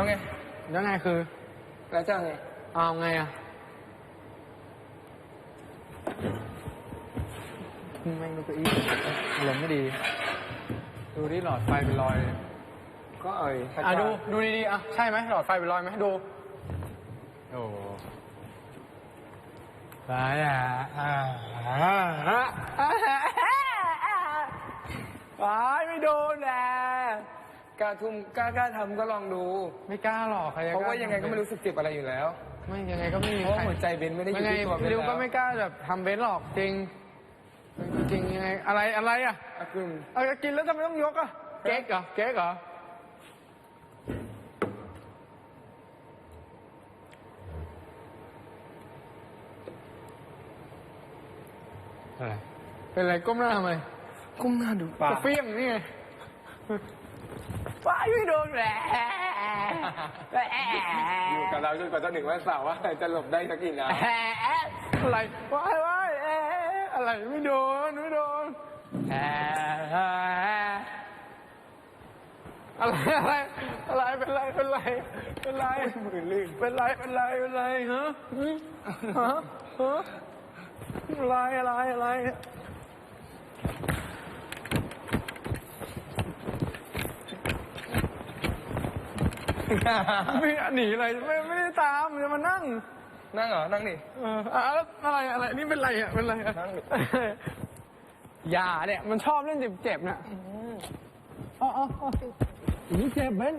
แล้วไง แล้วไงคือ แล้วจะไง เอาไงอะแม่งดูตัวอีอารมณ์ไม่ดี ดูที่หลอดไฟเป็นรอยเลยก็เอ่ยอะดู ดูดีๆ อะ ใช่ไหมหลอดไฟเป็นรอยไหมดู โอ้ตายอะอ่าอ่าอ่าอ่าอ่าไม่โดนแหละ กล้าทุ่มกล้ากล้าทำก็ลองดู ไม่กล้าหรอกใครจะเพราะว่าล้ยังไงก็ไม่รู้สึกเจ็บอะไรอยู่แล้ว ไม่ยังไงก็ไม่มีเพราะว่าใครหัวใจเบนไม่ได้อยู่ยังไงที่ตัวเบนริวก็แล้วไม่กล้าแบบทำเบนซ์หรอกจริง จริงยังไงอะไรอะไรอะอะคุณเอาจะกินแล้วทำไมต้องยกอะเก๊กเหรอเก๊กเหรออะไรเป็นไรก้มหน้าทำไมก้มหน้าดูปากจะเฟี้ยงนี่ไง ว้ายไม่โดนแหละอยู่กับเราจนกว่าจะถึงวันเสาร์ว่าจะหลบได้สักกี่น้แอะอะไรว้ายว้ายเอ๊ะอะไรไม่โดนไม่โดนแอะอะไรอะไรอะไรเป็นไรเป็นไรเป็นไรำมือลื่นเป็นไรเป็นไรเป็นไรฮะหึฮะฮะอะไรอะไรอะไร ไม่หนีอะไรไม่ไม่ได้ตามจะมานั่ง นั่งเหรอ นั่งดิเอออะแล้วอะไรอะไรนี่เป็นไรอะเป็นไรอะนั่งดิอย่าเนี่ยมันชอบเล่นเจ็บๆเนี่ยอ๋ออ๋ออ๋อนี่เจ็บเบ้น